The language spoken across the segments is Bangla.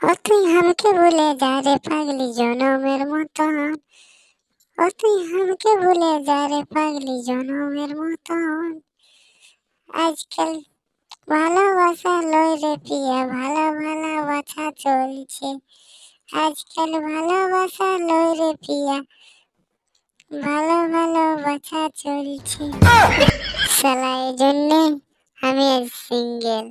ও তুই আমাকে ভুলে যা রে পাগলি জনমের মতন। ও তুই আমাকে ভুলে যা রে পাগলি জনমের মতন। আজকাল ভালোবাসা লই রে পিয়া ভালো ভালোবাসা চলছে। আজকাল ভালোবাসা লই রে পিয়া ভালো ভালোবাসা চলছে। শালা এই জন্যে আমি আজ সিঙ্গেল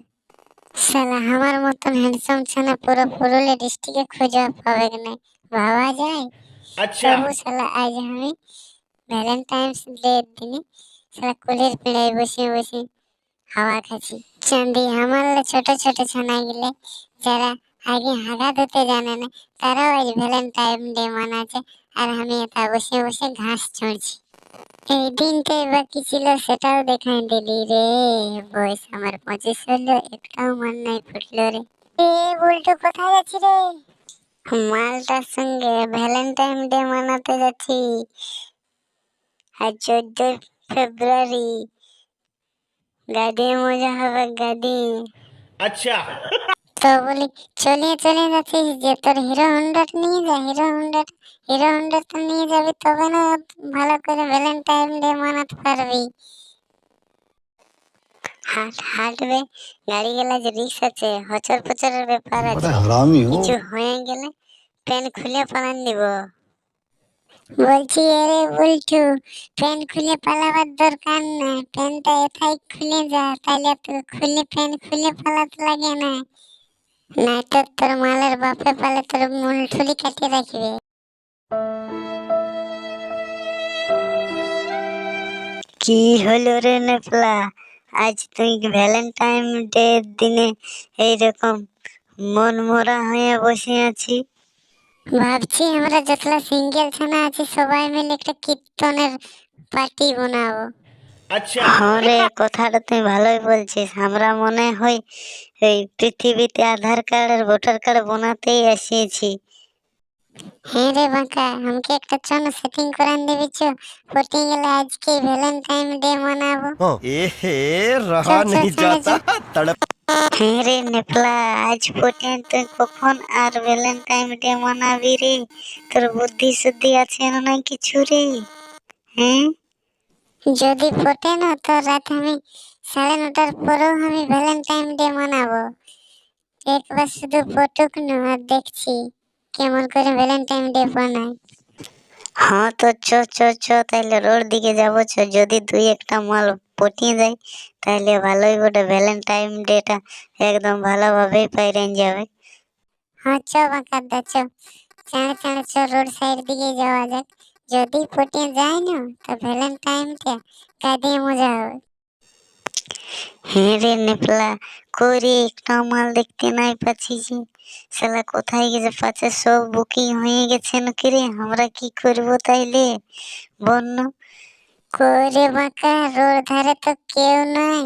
শালা আমার মতন হ্যান্ডসাম ছানা পুরো পুরুলিয়া ডিস্ট্রিক্টে খুঁজে পাবে না। ভাবা যায়? আচ্ছা। তবু শালা আজ আমি ভ্যালেন্টাইন্স ডে দিনে শালা কুলির পেড়ায় বসে বসে হাওয়া খাচ্ছি। চাঁদি আমার ছোট ছোট ছানা গেলে যারা আগে হাগা ধুতে জানে না তারাও আজ ভ্যালেন্টাইন ডে মানাচ্ছে আর আমি এটা বসে বসে ঘাস চড়ছি এই দিনটা বাকি ছিল সেটাও দেখাই দিলি রে বয়স আমার পঁচিশ হলো একটাও মান নাই ফুটলো রে এ বল্টু কোথায় যাচ্ছি রে মালটার সঙ্গে ভ্যালেন্টাইন ডে মানাতে যাচ্ছি আর চোদ্দ ফেব্রুয়ারি গাদি মজা হবে গাদি আচ্ছা তো বলি চলে চলে যাচ্ছিস যে তোর হিরো হন্ডার নিয়ে যা হিরো হন্ডার হিরো হন্ডার তো নিয়ে যাবি তবে না ভালো করে ভ্যালেন্টাইন ডে মানাতে পারবি। হাট গাড়ি যে রিক্স আছে হচর পচরের ব্যাপার আছে। কিছু হয়ে গেলে প্যান খুলে পালান দিব। বলছি এরে প্যান খুলে পালাবার দরকার না প্যানটা এথাই খুলে যা তাহলে তো খুলে প্যান খুলে পালাতে লাগে না। নাই তোর মালের বাপে পালে তোর মূল ঠুলি কাটিয়ে রাখবে। কি হলো রে নেপলা? আজ তুই ভ্যালেন্টাইন ডে দিনে এইরকম মন মরা হয়ে বসে আছি? ভাবছি আমরা যতলা সিঙ্গেল ছানা আছি সবাই মিলে একটা কীর্তনের পার্টি বানাবো। আচ্ছা। হরে কথাটা তুই ভালোই বলছিস। আমরা মনে হয় এই পৃথিবীতে আধার কার্ড আর ভোটার কার্ড বানাতেই এসেছি হ্যাঁ রে বাঁকা আমাকে একটা সেটিং করে দিবি গেলে আজকে ডে মানাবো। এ হে নেই যাতা তড়প হ্যাঁ রে নেপলা আজ পর্যন্ত কখন আর ভ্যালেন্টাইন ডে মানাবি রে? তোর বুদ্ধি শুদ্ধি আছে না কিছু রে? হ্যাঁ? যদি পটে না তো রাত আমি সাড়ে নটার পরেও আমি ভ্যালেন্টাইন ডে মানাবো। একবার শুধু পটুক না আর দেখছি কেমন করে ভ্যালেন্টাইন ডে বানায়। হ্যাঁ তো চ চ চ তাহলে রোড দিকে যাব চ যদি দুই একটা মাল পটিয়ে যায় তাহলে ভালোই বটে ভ্যালেন্টাইন ডেটা একদম ভালোভাবেই পাইরেন যাবে। হ্যাঁ চ বাঁকা দা চ। চাঁড়ে চাঁড়ে চ রোড সাইড দিকে যাওয়া যাক। যদি পটিয়ে যায় না তো ভ্যালেন্টাইনটা কাঁদিয়ে মজা হবে হ্যাঁ রে নেপলা করে একটা মাল দেখতে নাই পাচ্ছি যে শালা কোথায় গেছে? পাচ্ছে সব বুকিং হয়ে গেছে নাকি রে? আমরা কি করব তাইলে? বন্য। করে বাঁকা রোড ধারে তো কেউ নাই।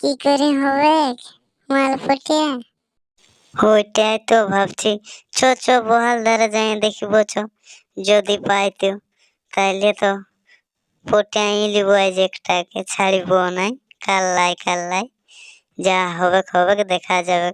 কি করে হবে? মাল পটিয়া ওইটাই তো ভাবছি। চ চ বহাল ধারে যাই দেখিব চ যদি পাই তো, তাইলে তো পটাই লিব আজ একটাকে, ছাড়িব নাই। কাল্লাই কাল্লাই। যা হবে হবে দেখা যাবে